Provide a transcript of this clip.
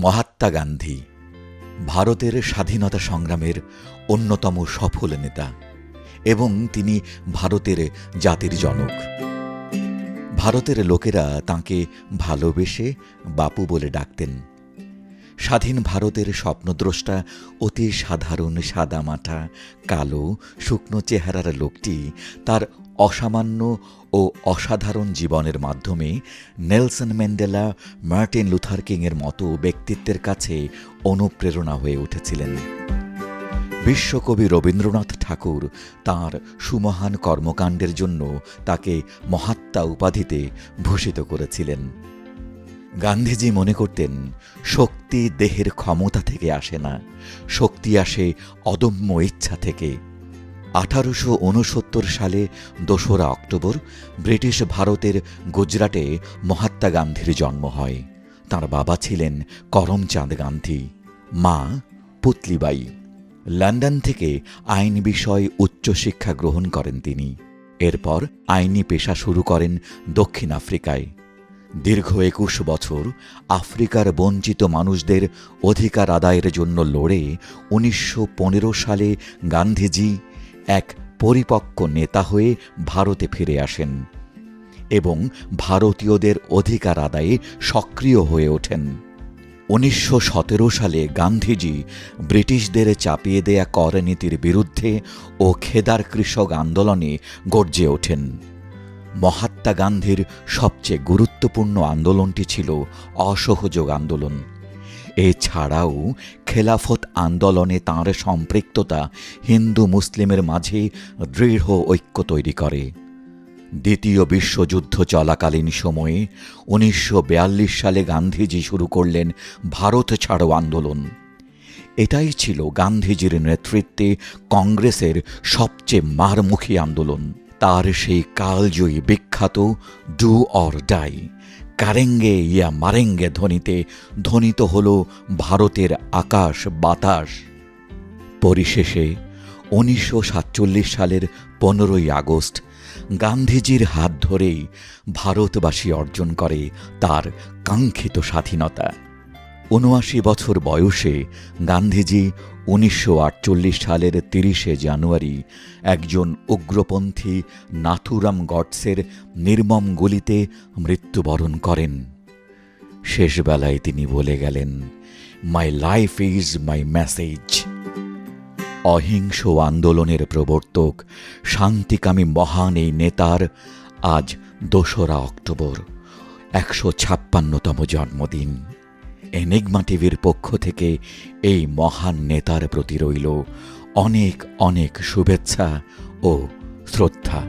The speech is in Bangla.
মহাত্মা গান্ধী ভারতের স্বাধীনতা সংগ্রামের অন্যতম সফল নেতা এবং তিনি ভারতের জাতির জনক। ভারতের লোকেরা তাঁকে ভালোবেসে বাপু বলে ডাকতেন। স্বাধীন ভারতের স্বপ্নদ্রষ্টা অতি সাধারণ সাদামাটা কালো শুকনো চেহারার লোকটি তার অসামান্য ও অসাধারণ জীবনের মাধ্যমে নেলসন ম্যান্ডেলা মার্টিন লুথার কিংয়ের মতো ব্যক্তিত্বের কাছে অনুপ্রেরণা হয়ে উঠেছিলেন। বিশ্বকবি রবীন্দ্রনাথ ঠাকুর তার সুমহান কর্মকাণ্ডের জন্য তাকে মহাত্মা উপাধিতে ভূষিত করেছিলেন। গান্ধীজি মনে করতেন, শক্তি দেহের ক্ষমতা থেকে আসে না, শক্তি আসে অদম্য ইচ্ছা থেকে। আঠারোশো উনসত্তর সালে দোসরা অক্টোবর ব্রিটিশ ভারতের গুজরাটে মহাত্মা গান্ধীর জন্ম হয়। তার বাবা ছিলেন করমচাঁদ গান্ধী, মা পুতলিবাই। লন্ডন থেকে আইন বিষয় উচ্চশিক্ষা গ্রহণ করেন তিনি। এরপর আইনি পেশা শুরু করেন দক্ষিণ আফ্রিকায়। দীর্ঘ একুশ বছর আফ্রিকার বঞ্চিত মানুষদের অধিকার আদায়ের জন্য লড়ে উনিশশো পনেরো সালে গান্ধীজি এক পরিপক্ক নেতা হয়ে ভারতে ফিরে আসেন এবং ভারতীয়দের অধিকার আদায়ে সক্রিয় হয়ে ওঠেন। উনিশশো সতেরো সালে গান্ধীজি ব্রিটিশদের চাপিয়ে দেয়া কর নীতির বিরুদ্ধে ও খেদার কৃষক আন্দোলনে গর্জে ওঠেন। মহাত্মা গান্ধীর সবচেয়ে গুরুত্বপূর্ণ আন্দোলনটি ছিল অসহযোগ আন্দোলন। এছাড়াও খেলাফত আন্দোলনে তাঁর সম্পৃক্ততা হিন্দু মুসলিমের মাঝে দৃঢ় ঐক্য তৈরি করে। দ্বিতীয় বিশ্বযুদ্ধ চলাকালীন সময়ে উনিশশো বিয়াল্লিশ সালে গান্ধীজি শুরু করলেন ভারত ছাড়ো আন্দোলন। এটাই ছিল গান্ধীজির নেতৃত্বে কংগ্রেসের সবচেয়ে মারমুখী আন্দোলন। তার সেই কালজয়ী বিখ্যাত ডু অর ডাই কারেঙ্গে ইয়া মারেঙ্গে ধ্বনিতে ধ্বনিত হল ভারতের আকাশ বাতাস। পরিশেষে উনিশশো সাতচল্লিশ সালের পনেরোই আগস্ট গান্ধীজির হাত ধরেই ভারতবাসী অর্জন করে তার কাঙ্ক্ষিত স্বাধীনতা। উনআশি বছর বয়সে গান্ধীজি উনিশশো আটচল্লিশ সালের তিরিশে জানুয়ারি একজন উগ্রপন্থী নাথুরাম গডসের নির্মম গুলিতে মৃত্যুবরণ করেন। শেষবেলায় তিনি বলে গেলেন my life is my message অহিংস আন্দোলনের প্রবর্তক, শান্তিকামী মহান এই নেতার আজ দোসরা অক্টোবর, একশো ছাপ্পান্নতম জন্মদিন। এনিগমা টিভির পক্ষ থেকে এই মহান নেতার প্রতি রইল অনেক অনেক শুভেচ্ছা ও শ্রদ্ধা।